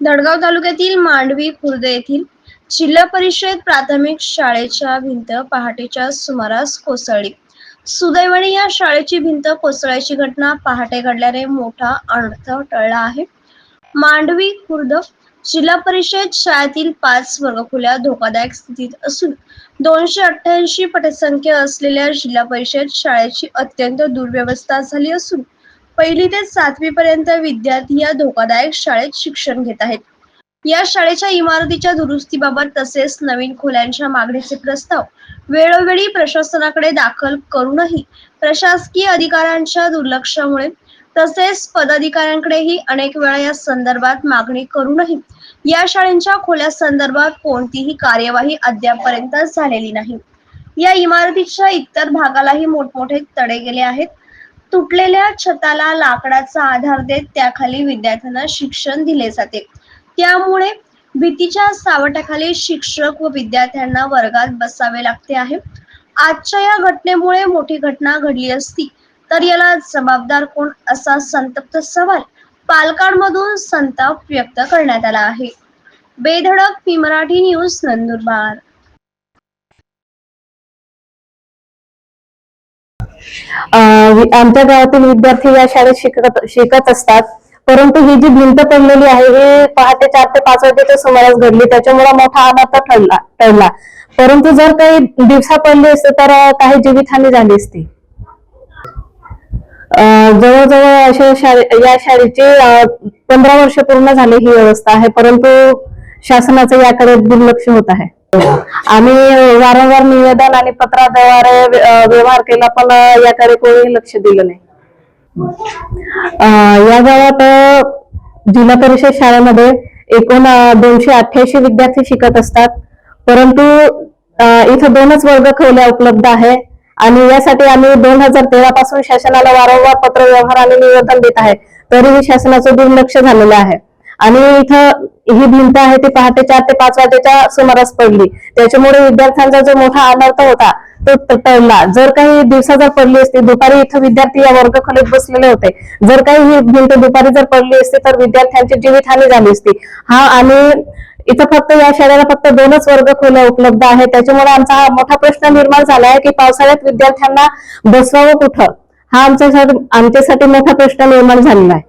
दडगाव तालुक्यातील मांडवी खुर्द येथील जिल्हा परिषद प्राथमिक शाळेच्या भिंत पहाटेच्या सुमारास कोसळली. सुदैवाने या शाळेची भिंत कोसळ्याची घटना पहाटे घडल्याने मोठा अनर्थ टळला आहे. मांडवी खुर्द जिल्हा परिषद शाळेतील पाच वर्गखोल्या धोकादायक स्थितीत असून दोनशे अठ्ठ्याऐंशी पटसंख्या असलेल्या जिल्हा परिषद शाळेची अत्यंत दुर्व्यवस्था झाली असून पहिली ते सातवी पर्यंत विद्यार्थी या धोकादायक शाळेत शिक्षण घेत आहेत. या शाळेच्या इमारतीच्या दुरुस्तीबाबत तसेच नवीन खोल्यांच्या मागणीचे प्रस्ताव वेळोवेळी प्रशासनाकडे दाखल करूनही प्रशासकीय अधिकाऱ्यांच्या दुर्लक्षामुळे तसेच पदाधिकाऱ्यांकडेही अनेक वेळा या संदर्भात मागणी करूनही या शाळेच्या खोल्या संदर्भात कोणतीही कार्यवाही अद्यापपर्यंत झालेली नाही. या इमारतीच्या इतर भागालाही मोठमोठे तडे गेले आहेत. तुटलेल्या छताला लाकडाचा आधार देत त्याखाली विद्यार्थ्यांना शिक्षण दिले जाते. त्यामुळे भीतीच्या सावटाखाली शिक्षक व विद्यार्थ्यांना वर्गात बसावे लागते आहे. आजच्या या घटनेमुळे मोठी घटना घडली असती तर याला जबाबदार कोण असा संतप्त सवाल पालकांमधून संताप व्यक्त करण्यात आला आहे. Bedhadak P Marathi news Nandurbar. आमच्या गावातील विद्यार्थी या शाळेत शिकत शिकत असतात. परंतु ही जी भिंत पडलेली आहे हे पहाटे चार ते पाच वाजेच्या सुमारास घडली. त्याच्यामुळे मोठा अनाथ ठरला ठरला परंतु जर काही दिवसा पडली असते तर काही जीवितहानी झाली असती. अं, जवळजवळ अशा शाळे या शाळेची पंधरा वर्ष पूर्ण झाली ही व्यवस्था आहे. परंतु शासनाचं याकडे दुर्लक्ष होत आहे. आम्ही वारंवार निवेदन आणि पत्राद्वारे व्यवहार केला पण याकडे कोणी लक्ष दिलं नाही. या गावात जिल्हा परिषद शाळेमध्ये एकूण दोनशे अठ्ठ्याऐंशी विद्यार्थी शिकत असतात. परंतु इथं दोनच वर्ग खोल्या उपलब्ध आहे आणि यासाठी आम्ही दोन हजार तेरा पासून शासनाला वारंवार पत्र व्यवहार आणि निवेदन देत आहे. तरीही शासनाचं दुर्लक्ष झालेलं आहे. आणि इथं ही भिंत आहे ती पहाटे चार ते पाच वाजेच्या सुमारास पडली. त्याच्यामुळे विद्यार्थ्यांचा जो मोठा अनर्थ होता तो त- टळला. जर काही दिवसा जर पडली असती दुपारी इथं विद्यार्थी या वर्गखोलीत बसलेले होते. जर काही ही भिंत दुपारी जर पडली असती तर विद्यार्थ्यांची जीवितहानी झाली असती. हा आणि इथं फक्त या शाळेला फक्त दोनच वर्ग खोल्या उपलब्ध आहेत. त्याच्यामुळे आमचा हा मोठा प्रश्न निर्माण झाला आहे की पावसाळ्यात विद्यार्थ्यांना बसवावं कुठं? हा आमच्यासाठी आमच्यासाठी मोठा प्रश्न निर्माण झालेला आहे.